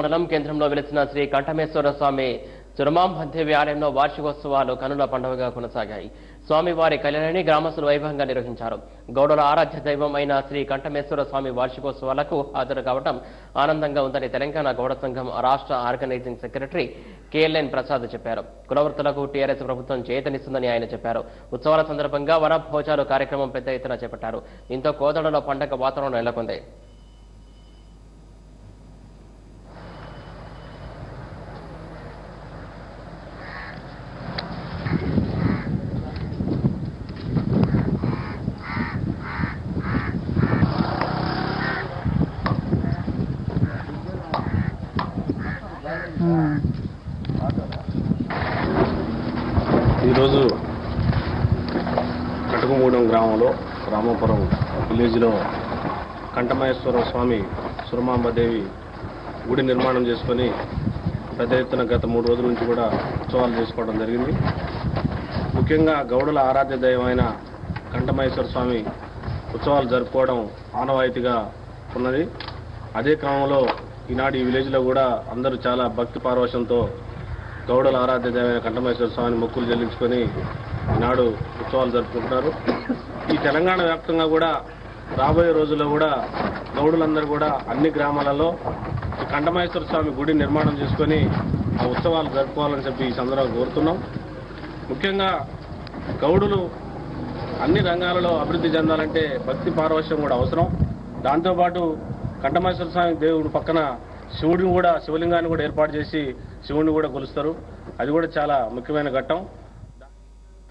మండలం కేంద్రంలో వెలిసిన శ్రీ కంఠమేశ్వర స్వామి చురమాంబందేవి ఆలయంలో వార్షికోత్సవాలు కనుల పండుగగా కొనసాగాయి. స్వామివారి కళ్యాణాన్ని గ్రామస్తులు వైభవంగా నిర్వహించారు. గౌడల ఆరాధ్య దైవం అయిన శ్రీ కంఠమేశ్వర స్వామి వార్షికోత్సవాలకు హాజరు కావడం ఆనందంగా ఉందని తెలంగాణ గౌడ సంఘం రాష్ట్ర ఆర్గనైజింగ్ సెక్రటరీ కేఎల్ఎన్ ప్రసాద్ చెప్పారు. కులవృత్తులకు టీఆర్ఎస్ ప్రభుత్వం చేతనిస్తుందని ఆయన చెప్పారు. ఉత్సవాల సందర్భంగా వనభోజాలు కార్యక్రమం పెద్ద ఎత్తున చేపట్టారు. దీంతో కోదడలో పండగ వాతావరణం నెలకొంది. ఈరోజు కటుకమూడెం గ్రామంలో రామాపురం విలేజ్లో కంఠమహేశ్వర స్వామి సురమాంబదేవి గుడి నిర్మాణం చేసుకొని పెద్ద ఎత్తున గత మూడు రోజుల నుంచి కూడా ఉత్సవాలు చేసుకోవడం జరిగింది. ముఖ్యంగా గౌడుల ఆరాధ్య దైవమైన కంఠమహేశ్వర స్వామి ఉత్సవాలు జరుపుకోవడం ఆనవాయితీగా ఉన్నది. అదే క్రమంలో ఈనాడు ఈ విలేజ్లో కూడా అందరూ చాలా భక్తి పారవశంతో గౌడల ఆరాధ్య దేవైన కంఠమేశ్వర స్వామిని మొక్కులు చెల్లించుకొని ఈనాడు ఉత్సవాలు జరుపుకుంటున్నారు. ఈ తెలంగాణ వ్యాప్తంగా కూడా రాబోయే రోజుల్లో కూడా గౌడులందరూ కూడా అన్ని గ్రామాలలో ఈ కంఠమేశ్వర స్వామి గుడి నిర్మాణం చేసుకొని ఆ ఉత్సవాలు జరుపుకోవాలని చెప్పి ఈ సందర్భంగా కోరుతున్నాం. ముఖ్యంగా గౌడులు అన్ని రంగాలలో అభివృద్ధి చెందాలంటే భక్తి పారవశ్యం కూడా అవసరం. దాంతోపాటు కంఠమేశ్వర స్వామి దేవుడు పక్కన శివుడిని కూడా శివలింగాన్ని కూడా ఏర్పాటు చేసి శివుడిని కూడా కొలుస్తారు. అది కూడా చాలా ముఖ్యమైన ఘట్టం.